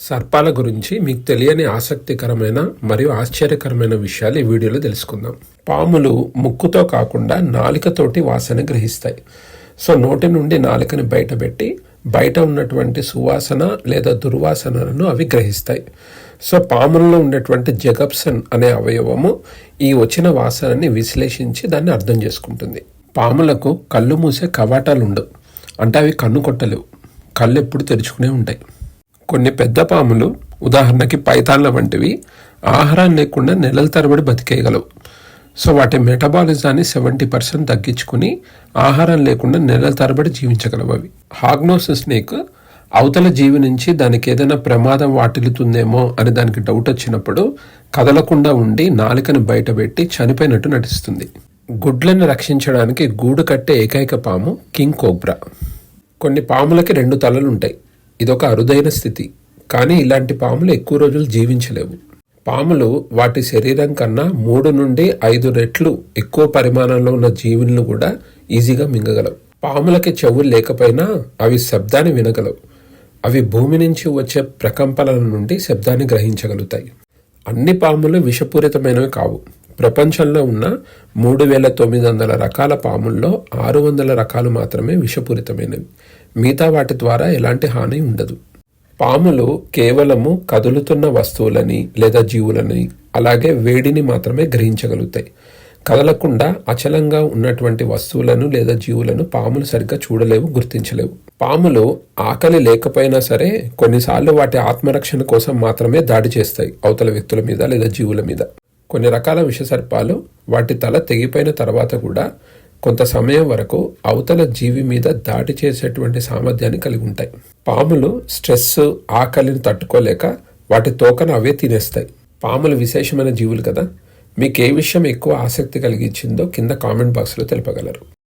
సర్పాల గురించి మీకు తెలియని ఆసక్తికరమైన మరియు ఆశ్చర్యకరమైన విషయాలు ఈ వీడియోలో తెలుసుకుందాం. పాములు ముక్కుతో కాకుండా నాలికతోటి వాసన గ్రహిస్తాయి. సో నోటి నుండి నాలికని బయటపెట్టి బయట ఉన్నటువంటి సువాసన లేదా దుర్వాసనలను అవి గ్రహిస్తాయి. సో పాములలో ఉన్నటువంటి జగప్సన్ అనే అవయవము ఈ వచ్చిన వాసనని విశ్లేషించి దాన్ని అర్థం చేసుకుంటుంది. పాములకు కళ్ళు మూసే కవాటాలు ఉండవు అంటే అవి కన్ను కొట్టలేవు. కళ్ళు ఎప్పుడు తెరుచుకునే ఉంటాయి. కొన్ని పెద్ద పాములు ఉదాహరణకి పైతాన్ల వంటివి ఆహారం లేకుండా నెలల తరబడి బతికేయగలవు. సో వాటి మెటబాలిజాన్ని సెవెంటీ పర్సెంట్ తగ్గించుకుని ఆహారం లేకుండా నెలల తరబడి జీవించగలవు అవి. హాగ్నోస్ స్నేక్ అవతల జీవి నుంచి దానికి ఏదైనా ప్రమాదం వాటిల్లుతుందేమో అని దానికి డౌట్ వచ్చినప్పుడు కదలకుండా ఉండి నాలికను బయటపెట్టి చనిపోయినట్టు నటిస్తుంది. గుడ్లను రక్షించడానికి గూడు కట్టే ఏకైక పాము కింగ్ కోబ్రా. కొన్ని పాములకి రెండు తలలు ఉంటాయి ఇదొక అరుదైన స్థితి. కానీ ఇలాంటి పాములు ఎక్కువ రోజులు జీవించలేవు. పాములు వాటి శరీరం కన్నా మూడు నుండి ఐదు రెట్లు ఎక్కువ పరిమాణంలో ఉన్న జీవులను కూడా ఈజీగా మింగగలవు. పాములకి చెవులు లేకపోయినా అవి శబ్దాన్ని వినగలవు. అవి భూమి నుంచి వచ్చే ప్రకంపనల నుండి శబ్దాన్ని గ్రహించగలుగుతాయి. అన్ని పాములు విషపూరితమైనవి కావు. ప్రపంచంలో ఉన్న మూడు వేల తొమ్మిది వందల రకాల పాముల్లో ఆరు వందల రకాలు మాత్రమే విషపూరితమైనవి. మిగతా వాటి ద్వారా ఎలాంటి హాని ఉండదు. పాములు కేవలము కదులుతున్న వస్తువులని లేదా జీవులని అలాగే వేడిని మాత్రమే గ్రహించగలుగుతాయి. కదలకుండా అచలంగా ఉన్నటువంటి వస్తువులను లేదా జీవులను పాములు సరిగ్గా చూడలేవు గుర్తించలేవు. పాములు ఆకలి లేకపోయినా సరే కొన్నిసార్లు వాటి ఆత్మరక్షణ కోసం మాత్రమే దాడి చేస్తాయి అవతల వ్యక్తుల మీద లేదా జీవుల మీద. కొన్ని రకాల విషసర్పాలు వాటి తల తెగిపోయిన తర్వాత కూడా కొంత సమయం వరకు అవతల జీవి మీద దాడి చేసేటువంటి సామర్థ్యాన్ని కలిగి ఉంటాయి. పాములు స్ట్రెస్ ఆకలిని తట్టుకోలేక వాటి తోకను అవే తినేస్తాయి. పాములు విశేషమైన జీవులు కదా. మీకు ఏ విషయం ఎక్కువ ఆసక్తి కలిగించిందో కింద కామెంట్ బాక్స్లో తెలుపగలరు.